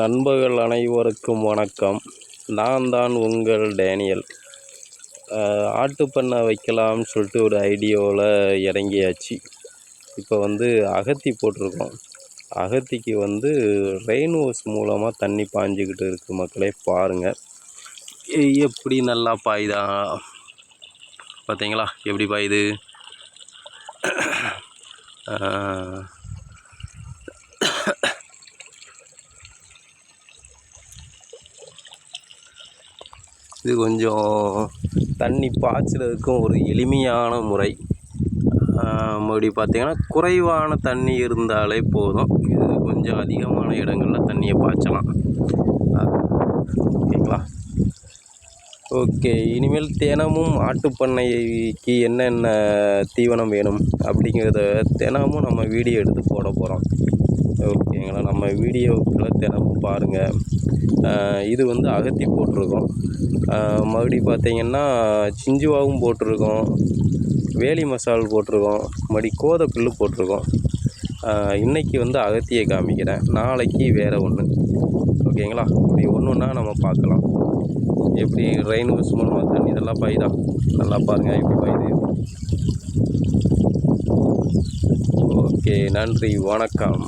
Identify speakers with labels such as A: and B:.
A: நண்பர்கள் அனைவருக்கும் வணக்கம். நான் தான் உங்கள் டேனியல். ஆட்டுப்பண்ணை வைக்கலாம்னு சொல்லிட்டு ஒரு ஐடியாவில் இறங்கியாச்சு. இப்போ வந்து அகத்தி போட்டிருக்கோம். அகத்திக்கு வந்து ரெயின் ஹோஸ் மூலமாக தண்ணி பாஞ்சிக்கிட்டு இருக்கு மக்களே பாருங்கள் எப்படி நல்லா பாயுதா? பார்த்தீங்களா எப்படி பாயுது? இது கொஞ்சம் தண்ணி பாய்ச்சலுக்கும் ஒரு எளிமையான முறை. மறுபடி பார்த்தீங்கன்னா குறைவான தண்ணி இருந்தாலே போதும். இது கொஞ்சம் அதிகமான இடங்களில் தண்ணியை பாய்ச்சலாம். ஓகேங்களா? ஓகே இனிமேல் தினமும் ஆட்டுப்பண்ணைக்கு என்னென்ன தீவனம் வேணும் அப்படிங்கிறத தினமும் நம்ம வீடியோ எடுத்து போட போகிறோம் ஓகேங்களா? நம்ம வீடியோக்களை தினமும் பாருங்கள் இது வந்து அகத்தி போட்டிருக்கோம். மறுபடி பார்த்திங்கன்னா சிஞ்சுவாவும் போட்டிருக்கோம். வேலி மசால் போட்டிருக்கோம். மறுபடி கோதை புல்லு போட்டிருக்கோம். இன்றைக்கி இன்னைக்கு வந்து அகத்தியை காமிக்கிறேன். நாளைக்கு வேறு ஒன்று ஓகேங்களா? இப்படி ஒன்று ஒன்றா நம்ம பார்க்கலாம். எப்படி ரெயின் பஸ் மூலமாக தண்ணி இதெல்லாம் பாயுதா? நல்லா பாருங்கள் எப்படி பாயுது. ஓகே நன்றி வணக்கம்.